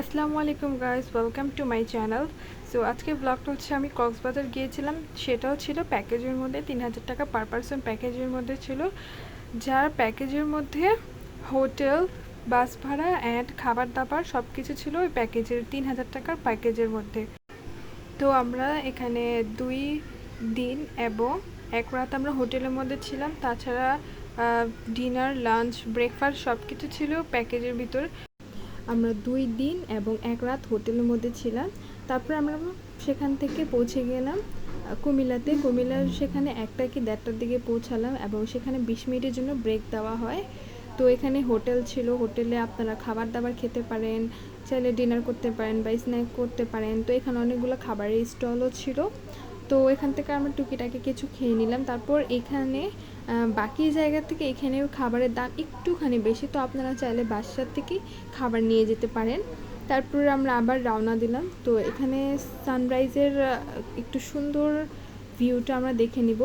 আসসালামু আলাইকুম guys welcome to my channel so আজকে ব্লগটা হচ্ছে আমি কক্সবাজার গিয়েছিলাম। সেটাও ছিল প্যাকেজের মধ্যে, তিন হাজার টাকা পার পারসন প্যাকেজের মধ্যে ছিল। যার প্যাকেজের মধ্যে হোটেল বাস ভাড়া অ্যান্ড খাবার দাবার সব কিছু ছিল ওই প্যাকেজের তিন হাজার টাকার প্যাকেজের মধ্যে। তো আমরা এখানে দুই দিন এবং এক রাত আমরা হোটেলের মধ্যে ছিলাম। তাছাড়া ডিনার লাঞ্চ ব্রেকফাস্ট সব কিছু ছিল প্যাকেজের ভিতর। আমরা দুই দিন এবং এক রাত হোটেলের মধ্যে ছিলাম। তারপর আমরা সেখান থেকে পৌঁছে গেলাম কুমিল্লাতে। কুমিল্লার সেখানে একটা কি দেড়টার দিকে পৌঁছালাম এবং সেখানে বিশ মিনিটের জন্য ব্রেক দেওয়া হয়। তো এখানে হোটেল ছিল, হোটেলে আপনারা খাবার দাবার খেতে পারেন, চাইলে ডিনার করতে পারেন বা স্ন্যাক করতে পারেন। তো এখানে অনেকগুলো খাবারের স্টলও ছিল। তো এখান থেকে আমরা টুকিটাকি কিছু খেয়ে নিলাম। তারপর এখানে বাকি জায়গা থেকে এখানেও খাবারের দাম একটুখানি বেশি, তো আপনারা চাইলে বাসার থেকে খাবার নিয়ে যেতে পারেন। তারপর আমরা আবার রওনা দিলাম। তো এখানে সানরাইজের একটু সুন্দর ভিউটা আমরা দেখে নিব।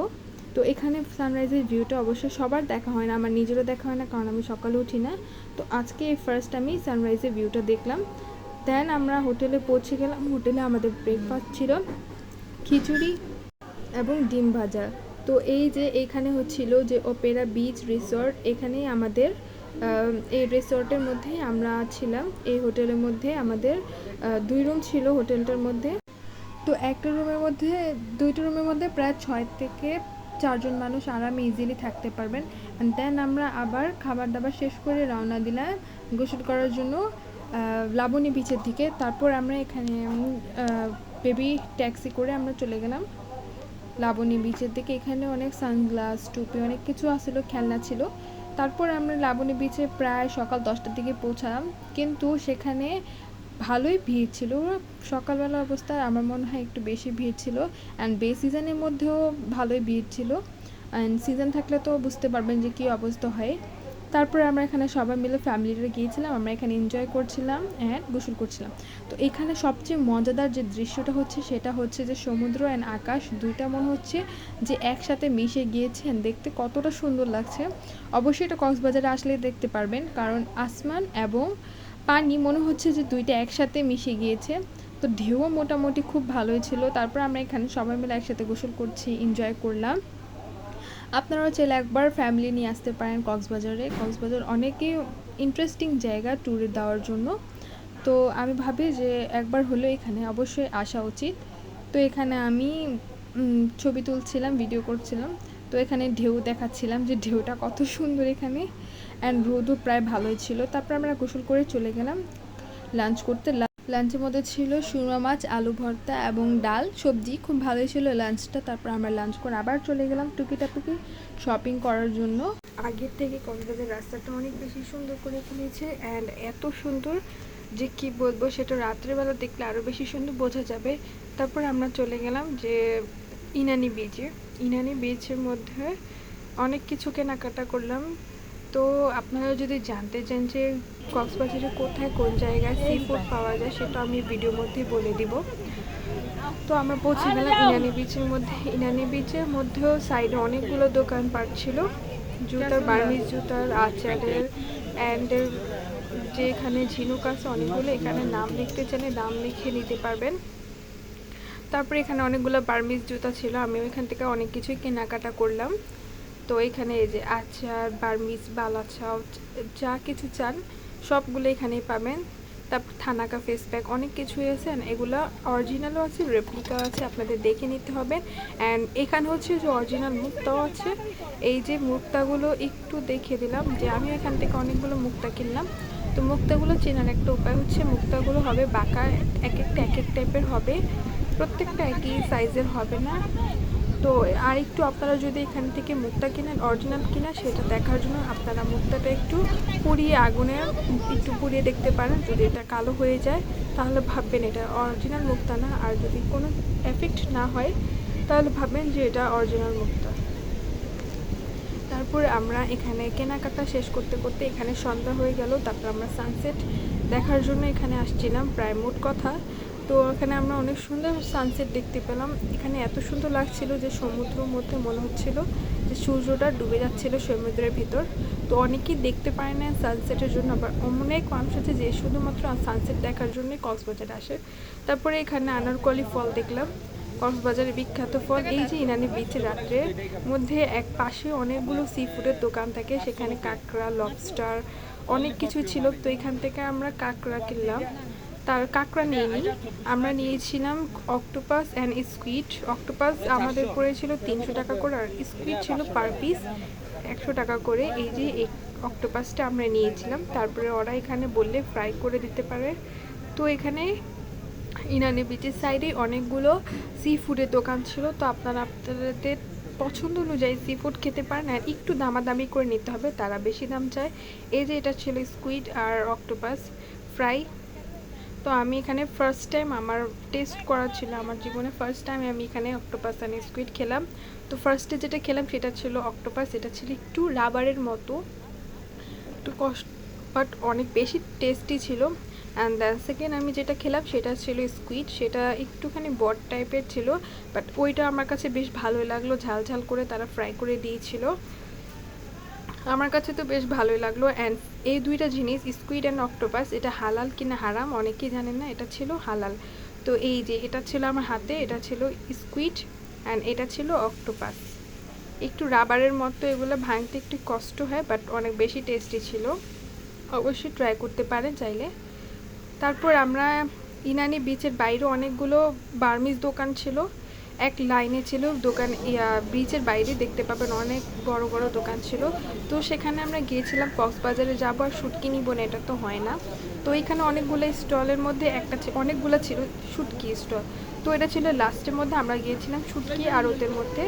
তো এখানে সানরাইজের ভিউটা অবশ্যই সবার দেখা হয় না, আমার নিজেরও দেখা হয় না, কারণ আমি সকালে উঠি না। তো আজকে ফার্স্ট আমি সানরাইজের ভিউটা দেখলাম। দেন আমরা হোটেলে পৌঁছে গেলাম। হোটেলে আমাদের ব্রেকফাস্ট ছিল। খিচুড়ি এবং ডিম ভাজা। তো এই যে এইখানে হচ্ছিল যে ওপেরা বিচ রিসর্ট, এখানেই আমাদের এই রিসর্টের মধ্যে আমরা ছিলাম। এই হোটেলের মধ্যে আমাদের দুই রুম ছিল হোটেলটার মধ্যে। তো একটা রুমের মধ্যে, দুইটা রুমের মধ্যে প্রায় ছয় থেকে চারজন মানুষ আরামে ইজিলি থাকতে পারবেন। দেন আমরা আবার খাবার দাবার শেষ করে রওনা দিলাম গোসল করার জন্য লাবণী বিচের দিকে। তারপর আমরা এখানে বেবি ট্যাক্সি করে আমরা চলে গেলাম। লাবণী বিচের দিকে এখানে অনেক সানগ্লাস টুপি অনেক কিছু আসছিল খেলনা ছিল। তারপর আমরা লাবণী বিচে প্রায় সকাল দশটার দিকে পৌঁছালাম। কিন্তু সেখানে ভালোই ভিড় ছিল। সকালবেলা অবস্থায় আমার মনে হয় একটু বেশি ভিড় ছিল। অ্যান্ড বে সিজনের মধ্যেও ভালোই ভিড় ছিল। অ্যান্ড সিজন থাকলে তো বুঝতে পারবেন যে কী অবস্থা হয়। তারপরে আমরা এখানে সবাই মিলে ফ্যামিলিরা গিয়েছিলাম, আমরা এখানে এনজয় করছিলাম অ্যান্ড গোসল করছিলাম। তো এখানে সবচেয়ে মজাদার যে দৃশ্যটা হচ্ছে সেটা হচ্ছে যে সমুদ্র অ্যান্ড আকাশ দুইটা মনে হচ্ছে যে একসাথে মিশে গিয়েছেন। দেখতে কতটা সুন্দর লাগছে। অবশ্যই এটা কক্সবাজারে আসলে দেখতে পারবেন, কারণ আসমান এবং পানি মনে হচ্ছে যে দুইটা একসাথে মিশে গিয়েছে। তো ঢেউও মোটামুটি খুব ভালোই ছিল। তারপর আমরা এখানে সবাই মিলে একসাথে গোসল করছি এনজয় করলাম। আপনারাও চাইলে একবার ফ্যামিলি নিয়ে আসতে পারেন কক্সবাজারে। কক্সবাজার অনেকই ইন্টারেস্টিং জায়গা ট্যুরে দেওয়ার জন্য। তো আমি ভাবি যে একবার হলেও এখানে অবশ্যই আসা উচিত। তো এখানে আমি ছবি তুলছিলাম ভিডিও করছিলাম। তো এখানে ঢেউ দেখাচ্ছিলাম যে ঢেউটা কত সুন্দর এখানে। অ্যান্ড রোদও প্রায় ভালোই ছিল। তারপর আমরা গোসল করে চলে গেলাম। লাঞ্চ করতে লাঞ্চের মধ্যে ছিল সুরমা মাছ, আলু ভর্তা এবং ডাল, সবজি। খুব ভালোই ছিল লাঞ্চটা তারপর আমরা লাঞ্চ করে আবার চলে গেলাম টুকিটাপুকি শপিং করার জন্য। আগের থেকে কক্সবাজার রাস্তাটা অনেক বেশি সুন্দর করে তুলেছে অ্যান্ড এত সুন্দর যে কি বলব, সেটা রাত্রেবেলা দেখলে আরও বেশি সুন্দর বোঝা যাবে। তারপর আমরা চলে গেলাম যে ইনানি বিচে ইনানি বিচের মধ্যে অনেক কিছু কেনাকাটা করলাম। তো আপনারা যদি জানতে চান যে কক্সবাজারে কোথায় কোন জায়গায় সি ফুড পাওয়া যায়, সেটা আমি ভিডিওর মধ্যেই বলে দিব। তো আমরা পৌঁছে গেলাম ইনানি বিচের মধ্যে। ইনানি বিচের মধ্যেও সাইডে অনেকগুলো দোকান ছিল। জুতার বার্মিজ জুতার আচারের অ্যান্ড যে এখানে ঝিনুক আছে, অনেকগুলো এখানে নাম লিখতে চাইলে নাম লিখে নিতে পারবেন। তারপরে এখানে অনেকগুলো বার্মিজ জুতা ছিল। আমি ওইখান থেকে অনেক কিছুই কেনাকাটা করলাম। তো এখানে এই যে আচার, বার্মিজ বালাচাও যা কিছু চান, সবগুলো এখানেই পাবেন। তারপর থানাকা ফেস প্যাক অনেক কিছুই আছে and এগুলো অরিজিনালও আছে রেপ্লিকা আছে, আপনাদের দেখে নিতে হবে। অ্যান্ড এখানে হচ্ছে যে অরিজিনাল মুক্তাও আছে। এই যে মুক্তাগুলো একটু দেখে দিলাম যে আমি এখান থেকে অনেকগুলো মুক্তা কিনলাম। তো মুক্তাগুলো চেনার একটা উপায় হচ্ছে, মুক্তাগুলো হবে বাঁকা, এক একটা, এক এক টাইপের হবে। প্রত্যেকটা একই সাইজের হবে না। তো আর একটু আপনারা যদি এখান থেকে মুক্তা কিনেন অরিজিনাল কিনা সেটা দেখার জন্য আপনারা মুক্তাটা একটু পুড়িয়ে আগুনে একটু পুড়িয়ে দেখতে পারেন। যদি এটা কালো হয়ে যায়, তাহলে ভাববেন এটা অরিজিনাল মুক্তা না। আর যদি কোনো এফেক্ট না হয়, তাহলে ভাববেন যে এটা অরিজিনাল মুক্তা। তারপর আমরা এখানে কেনাকাটা শেষ করতে করতে এখানে সন্ধ্যা হয়ে গেল। তারপর আমরা সানসেট দেখার জন্য এখানে আসছিলাম। প্রায় মোট কথা তো এখানে আমরা অনেক সুন্দর সানসেট দেখতে পেলাম। এখানে এত সুন্দর লাগছিল যে সমুদ্রের মধ্যে মনে হচ্ছিল যে সূর্যটা ডুবে যাচ্ছিল সমুদ্রের ভিতর। তো অনেকেই দেখতে পায় না সানসেটের জন্য, আবার অনেক মানুষ আছে যে শুধুমাত্র সানসেট দেখার জন্যই কক্সবাজার আসে। তারপরে এখানে আনারকলি ফল দেখলাম, কক্সবাজারের বিখ্যাত ফল। এই যে ইনানি বিচের রাত্রে মধ্যে এক পাশে অনেকগুলো সি ফুডের দোকান থাকে, সেখানে কাঁকড়া লবস্টার অনেক কিছু ছিল। তো এখান থেকে আমরা কাঁকড়া কিনলাম। তার কাঁকড়া নিইনি। আমরা নিয়েছিলাম অক্টোপাস অ্যান্ড স্কুইড অক্টোপাস আমাদের পড়েছিল তিনশো টাকা করে আর স্কুইড ছিল পার পিস একশো টাকা করে। এই যে এই অক্টোপাসটা আমরা নিয়েছিলাম। তারপরে ওরা এখানে বললে ফ্রাই করে দিতে পারে। তো এখানে ইনানি বিচের সাইডে অনেকগুলো সি ফুডের দোকান ছিল। তো আপনারা আপনাদের পছন্দ অনুযায়ী সি ফুড খেতে পারেন আর একটু দামাদামি করে নিতে হবে, তারা বেশি দাম চায়। এই যে এটা ছিল স্কুইড আর অক্টোপাস ফ্রাই তো আমি এখানে ফার্স্ট টাইম আমার টেস্ট করা ছিল, আমার জীবনে ফার্স্ট টাইম আমি এখানে অক্টোপাস অ্যান্ড স্কুইড খেলাম। তো ফার্স্টে যেটা খেলাম সেটা ছিল অক্টোপাস এটা ছিল একটু রাবারের মতো। একটু কষ্ট বাট অনেক বেশি টেস্টি ছিল। অ্যান্ড দেন সেকেন্ড আমি যেটা খেলাম সেটা ছিল স্কুইড সেটা একটুখানি বড টাইপের ছিল বাট ওইটা আমার কাছে বেশ ভালো লাগল। ঝাল ঝাল করে তারা ফ্রাই করে দিয়েছিল। আমার কাছে তো বেশ ভালোই লাগল অ্যান্ড এই দুইটা জিনিস স্কুইড অ্যান্ড অক্টোপাস এটা হালাল কিনা হারাম অনেকেই জানেন না, এটা ছিল হালাল। তো এই যে এটা ছিল আমার হাতে, এটা ছিল স্কুইড অ্যান্ড এটা ছিল অক্টোপাস একটু রাবারের মতো এগুলো ভাঙতে একটু কষ্ট হয় বাট অনেক বেশি টেস্টি ছিল। অবশ্যই ট্রাই করতে পারেন চাইলে। তারপর আমরা ইনানি বিচের বাইরে অনেকগুলো বার্মিজ দোকান ছিল। এক লাইনে ছিল দোকান ব্রিজের বাইরে দেখতে পাবেন অনেক বড় বড় দোকান ছিল। তো সেখানে আমরা গিয়েছিলাম কক্সবাজারে যাব আর শুটকি নিব না, এটা তো হয় না। তো এখানে অনেকগুলো স্টলের মধ্যে একটা অনেকগুলো ছিল শুটকি স্টল। তো এটা ছিল লাস্টের মধ্যে আমরা গিয়েছিলাম শুটকি আড়তের মধ্যে।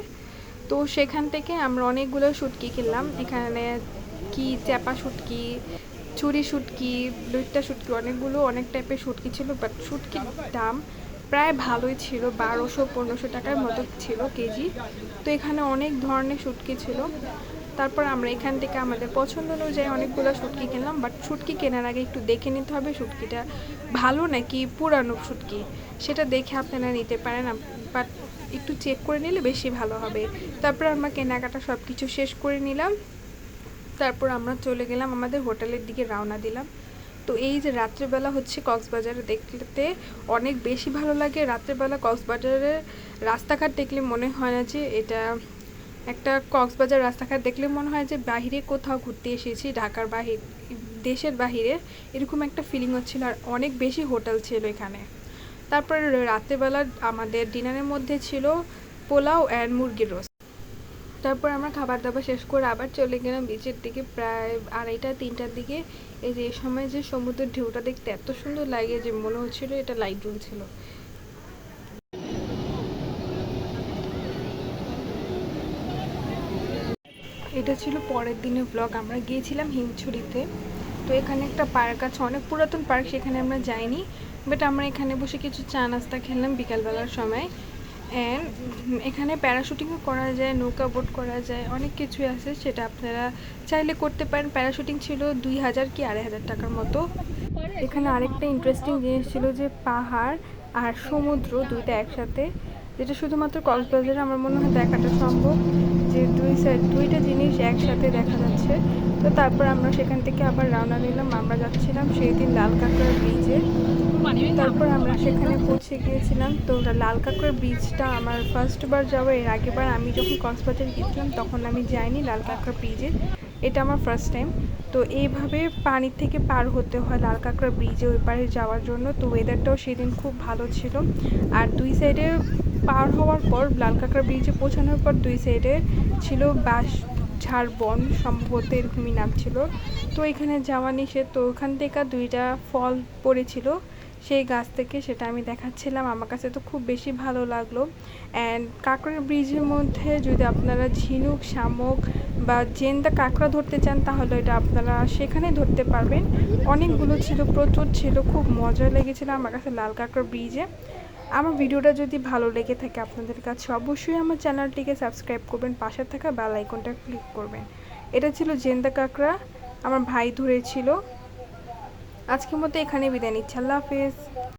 তো সেখান থেকে আমরা অনেকগুলো শুটকি কিনলাম। এখানে কি, চ্যাপা শুটকি, ছুরি শুটকি, লইট্টা শুটকি, অনেকগুলো অনেক টাইপের শুটকি ছিল বাট শুটকির দাম প্রায় ভালোই ছিল, বারোশো, পনেরোশো টাকার মতো ছিল কেজি। তো এখানে অনেক ধরনের শুটকি ছিল। তারপর আমরা এখান থেকে আমাদের পছন্দ অনুযায়ী অনেকগুলো শুটকি কিনলাম বাট শুটকি কেনার আগে একটু দেখে নিতে হবে শুটকিটা ভালো নাকি পুরানো শুটকি। সেটা দেখে আপনারা নিতে পারেন বাট একটু চেক করে নিলে বেশি ভালো হবে। তারপর আমরা কেনাকাটা সব কিছু শেষ করে নিলাম। তারপর আমরা চলে গেলাম আমাদের হোটেলের দিকে রওনা দিলাম। তো এই যে রাত্রেবেলা হচ্ছে কক্সবাজারে দেখতে অনেক বেশি ভালো লাগে। রাত্রেবেলা কক্সবাজারের রাস্তাঘাট দেখলে মনে হয় না যে এটা একটা কক্সবাজার রাস্তাঘাট দেখলে মনে হয় যে বাহিরে কোথাও ঘুরতে এসেছি, ঢাকার বাহির, দেশের বাহিরে এরকম একটা ফিলিং হচ্ছিল। আর অনেক বেশি হোটেল ছিল এখানে। তারপরে রাত্রেবেলা আমাদের ডিনারের মধ্যে ছিল পোলাও অ্যান্ড মুরগির রোস্ট তারপর আমরা খাবার দাবার শেষ করে আবার চলে গেলাম বিচের দিকে। প্রায় আড়াইটা, তিনটার দিকে। এই যে এই সময় যে সমুদ্রের ঢেউটা দেখতে এত সুন্দর লাগে যে মনে হচ্ছিল এটা লাইট জ্বলছিল এটা ছিল পরের দিনের ব্লগ আমরা গিয়েছিলাম হিমছড়িতে। তো এখানে একটা পার্ক আছে, অনেক পুরাতন পার্ক সেখানে আমরা যাইনি। বাট আমরা এখানে বসে কিছু চা নাস্তা খেলাম বিকালবেলার সময়। অ্যান্ড এখানে প্যারাশুটিংও করা যায়, নৌকা বোট করা যায়, অনেক কিছুই আছে সেটা আপনারা চাইলে করতে পারেন। প্যারাশুটিং ছিল দুই হাজার কি আড়াই হাজার টাকার মতো। এখানে আরেকটা ইন্টারেস্টিং জিনিস ছিল যে পাহাড় আর সমুদ্র দুইটা একসাথে। যেটা শুধুমাত্র কক্সবাজারে আমার মনে হয় দেখাটা সম্ভব, যে দুই সাইড দুইটা জিনিস একসাথে দেখা যাচ্ছে। তো তারপর আমরা সেখান থেকে আবার রওনা নিলাম আমরা যাচ্ছিলাম সেই দিন লাল কাঁকড়ার ব্রিজে তারপর আমরা সেখানে পৌঁছে গিয়েছিলাম। তো লাল কাঁকড়ার ব্রিজটা আমার ফার্স্ট বার যাওয়া, এর আগেবার আমি যখন কক্সবাজার গিয়েছিলাম তখন আমি যাইনি লাল কাঁকড়া ব্রিজে এটা আমার ফার্স্ট টাইম তো এইভাবে পানির থেকে পার হতে হয় লাল কাঁকড়া ব্রিজে ওই পারে যাওয়ার জন্য। তো ওয়েদারটাও সেদিন খুব ভালো ছিল। আর দুই সাইডে পার হওয়ার পর লাল কাঁকড়া ব্রিজে পৌঁছানোর পর দুই সাইডে ছিল বাঁশ, ঝাড়, বন সম্ভবত এরকমই নাম ছিল। তো এখানে যাওয়া নিষেধ। তো ওখান থেকে দুইটা ফল পড়েছিল। সেই গাছ থেকে সেটা আমি দেখাচ্ছিলাম। আমার কাছে তো খুব বেশি ভালো লাগল। অ্যান্ড কাঁকড়ার ব্রিজের মধ্যে যদি আপনারা ঝিনুক, শামুক বা জেন্দা কাঁকড়া ধরতে চান তাহলে এটা আপনারা সেখানে ধরতে পারবেন। অনেকগুলো ছিল, প্রচুর ছিল, খুব মজা লেগেছিল আমার কাছে লাল কাঁকড়া ব্রিজে। আমার ভিডিওটা যদি ভালো লেগে থাকে আপনাদের কাছে, অবশ্যই আমার চ্যানেলটিকে সাবস্ক্রাইব করবেন, পাশে থাকা বেল আইকনটা ক্লিক করবেন। এটা ছিল জেন্দা কাঁকড়া, আমার ভাই ধরেছিল। আজকের মতো এখানে বিদায় নিচ্ছি, আল্লাহ হাফেজ।